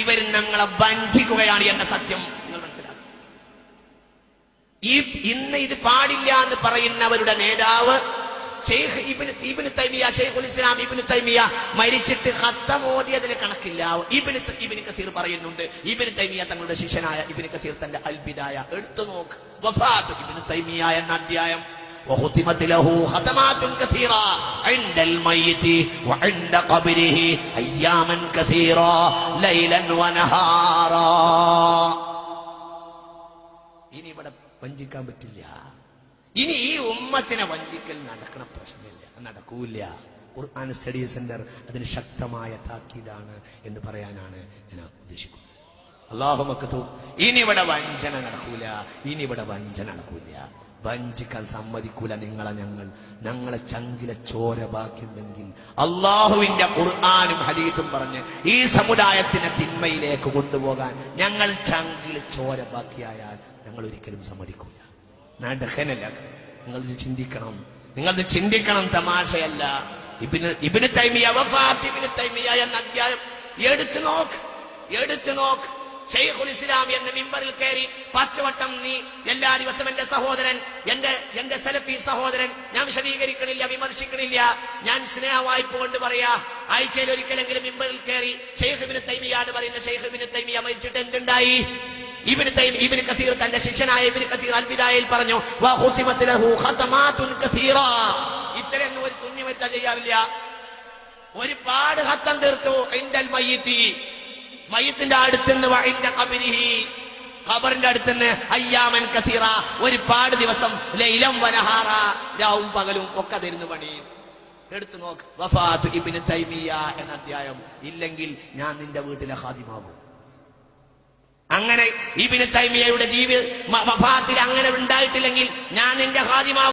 ഇവർ ഞങ്ങളെ വഞ്ചിക്കുകയാണ് എന്ന സത്യം നിങ്ങൾ മനസ്സിലാക്കും ഈ ഇന്ന് ഇത് പാടില്ല എന്ന് പറയുന്നവരുടെ നേതാവ് ഷെയ്ഖ് ഇബിന് ഇബിന് തൈമിയ ഷെയ്ഖുൽ ഇസ്ലാം ഇബിന് തൈമിയ മരിച്ചിട്ട് ഹത്തമോദിയതിന് കണക്കില്ല. ഇബിന് ഇബിന് കസീർ പറയുന്നുണ്ട് ഇബിന് തൈമിയ തങ്ങളുടെ ശിഷ്യനായ ഇബിന് കസീർ തന്റെ അൽബിദായ. എടുത്തു നോക്ക്. വഫാത്ത് ഇബിന് തൈമിയ എന്ന അധ്യായം. وختمت له ختمات كثيرة عند الميت وعند قبره أياما كثيرة ليلا ونهارا ഇനി ഇവിടെ വഞ്ചിക്കാൻ പറ്റില്ല ഇനി ഈ ഉമ്മത്തിനെ വഞ്ചിക്കൽ നടക്കണ പ്രശ്നമില്ല നടക്കൂല ഖുർആൻ സ്റ്റഡി സെന്റർ അതിന് ശക്തമായ താക്കീതാണ് എന്ന് പറയാനാണ് ഞാൻ ഉദ്ദേശിക്കുന്നത് അള്ളാഹു മക്കത്തു ഇനി ഇവിടെ വഞ്ചന നടക്കൂല ഇനി ഇവിടെ വഞ്ചന നടക്കൂല വഞ്ചിക്കാൻ സമ്മതിക്കൂല നിങ്ങളെ ഞങ്ങൾ. ഞങ്ങളെ ചങ്കിലെ ചോര ബാക്കിയുണ്ടെങ്കിൽ അള്ളാഹുവിന്റെ ഖുർആാനും ഹരീതും പറഞ്ഞ് ഈ സമുദായത്തിനെ തിന്മയിലേക്ക് കൊണ്ടുപോകാൻ ഞങ്ങൾ ചങ്കിലെ ചോര ബാക്കിയായാൽ ഞങ്ങൾ ഒരിക്കലും സമ്മതിക്കൂല. നടക്കനല്ല നിങ്ങൾ ചിന്തിക്കണം. നിങ്ങൾ ചിന്തിക്കണം തമാശയല്ല. ഇബിന് ഇബിന് തൈമിയ വഫാത്ത് ഇബിന് തൈമിയ എന്ന അധ്യായം എടുത്തു നോക്ക്. എടുത്തു നോക്ക്. ഷെയ്ഖുൽ ഇസ്ലാം എന്ന മിമ്പറിൽ കയറി പത്ത് വട്ടം നീ എല്ലാ ദിവസം എന്റെ സഹോദരൻ എന്റെ എന്റെ സെലഫി സഹോദരൻ ഞാൻ വിശദീകരിക്കണില്ല വിമർശിക്കണില്ല. ഞാൻ സ്നേഹ വായ്പ കൊണ്ട് പറയാ ആഴ്ചയിൽ ഒരിക്കലെങ്കിലും മിമ്പറിൽ കയറി ഷെയ്ഖിബിന് തൈമിയാണ് പറയുന്ന ഷെയ്ഖിബിന് തൈമിയ മരിച്ചിട്ട് എന്തുണ്ടായി? ഇബിന് തൈം ഇബിന് കസീർ തന്റെ ശിഷ്യനായ ഇബിന് കസീർ അൽവിദായിൽ പറഞ്ഞു ഇത്തരം ഒരു ശൂന്യം വെച്ചാ ചെയ്യാറില്ല. ഒരുപാട് ഹത്തം തീർത്തു ഇന്റൽ മയ്യത്തി. മയ്യത്തിന്റെ അടുത്തുനിന്ന് വഴിന്റെ കബിരിഹി. ഖബറിന്റെ അടുത്തുനിന്ന് അയ്യാമൻ കത്തീറ ഒരുപാട് ദിവസം ലൈലം വനഹാറ. രാവും പകലും ഒക്കെ തരുന്നു പണി. എടുത്തു നോക്ക്. വഫാത്ത് ഇബിന് തൈമിയ എന്ന അധ്യായം. ഇല്ലെങ്കിൽ ഞാൻ നിന്റെ വീട്ടിലെ ഹാദിമാകും അങ്ങനെ ഇബിന് തൈമിയയുടെ ജീവിതത്തിൽ വഫാത്തിൽ അങ്ങനെ ഉണ്ടായിട്ടില്ലെങ്കിൽ ഞാൻ നിന്റെ ഹാദിമാകും